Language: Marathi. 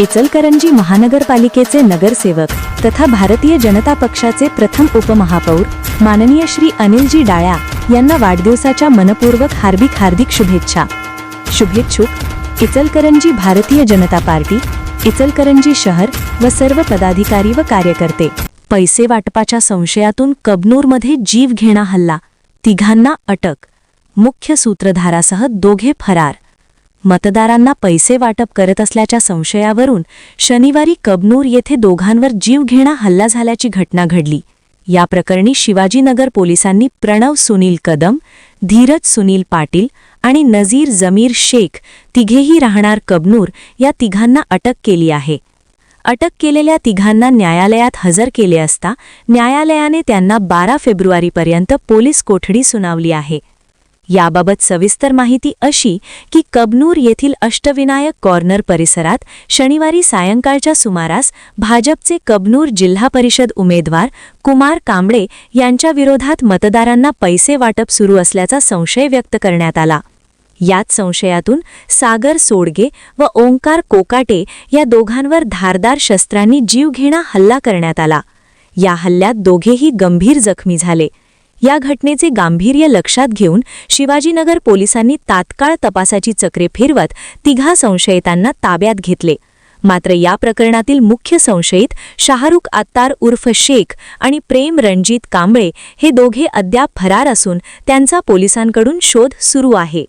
इचलकरंजी महानगरपालिकेचे नगरसेवक तथा भारतीय जनता पक्षाचे प्रथम उपमहापौर माननीय श्री अनिलजी डाळ्या यांना वाढदिवसाच्या मनपूर्वक हार्दिक हार्दिक शुभेच्छा. शुभेच्छुक इचलकरंजी भारतीय जनता पार्टी इचलकरंजी शहर व सर्व पदाधिकारी व कार्यकर्ते. पैसे वाटपाच्या संशयातून कबनूरमध्ये जीव घेणा हल्ला तिघांना अटक. मुख्य सूत्रधारासह दोघे फरार. मतदारांना पैसे वाटप करत असल्याच्या संशयावरून शनिवारी कबनूर येथे दोघांवर जीवघेणा हल्ला झाल्याची घटना घडली. या प्रकरणी शिवाजीनगर पोलिसांनी प्रणव सुनील कदम धीरज सुनील पाटील आणि नजीर जमीर शेख तिघेही राहणार कबनूर या तिघांना अटक केली आहे. अटक केलेल्या तिघांना न्यायालयात हजर केले असता न्यायालयाने त्यांना बारा फेब्रुवारीपर्यंत पोलीस कोठडी सुनावली आहे. याबाबत सविस्तर माहिती अशी की कबनूर येथील अष्टविनायक कॉर्नर परिसरात शनिवारी सायंकाळच्या सुमारास भाजपचे कबनूर जिल्हा परिषद उमेदवार कुमार कांबळे यांच्या विरोधात मतदारांना पैसे वाटप सुरू असल्याचा संशय व्यक्त करण्यात आला. याच संशयातून सागर सोडगे व ओंकार कोकाटे या दोघांवर धारदार शस्त्रांनी जीवघेणा हल्ला करण्यात आला. या हल्ल्यात दोघेही गंभीर जखमी झाले. या घटनेचे गांभीर्य लक्षात घेऊन शिवाजीनगर पोलिसांनी तात्काळ तपासाची चक्रे फिरवत तिघा संशयितांना ताब्यात घेतले. मात्र या प्रकरणातील मुख्य संशयित शाहरुख आत्तार उर्फ शेख आणि प्रेम रणजित कांबळे हे दोघे अद्याप फरार असून त्यांचा पोलिसांकडून शोध सुरू आहे.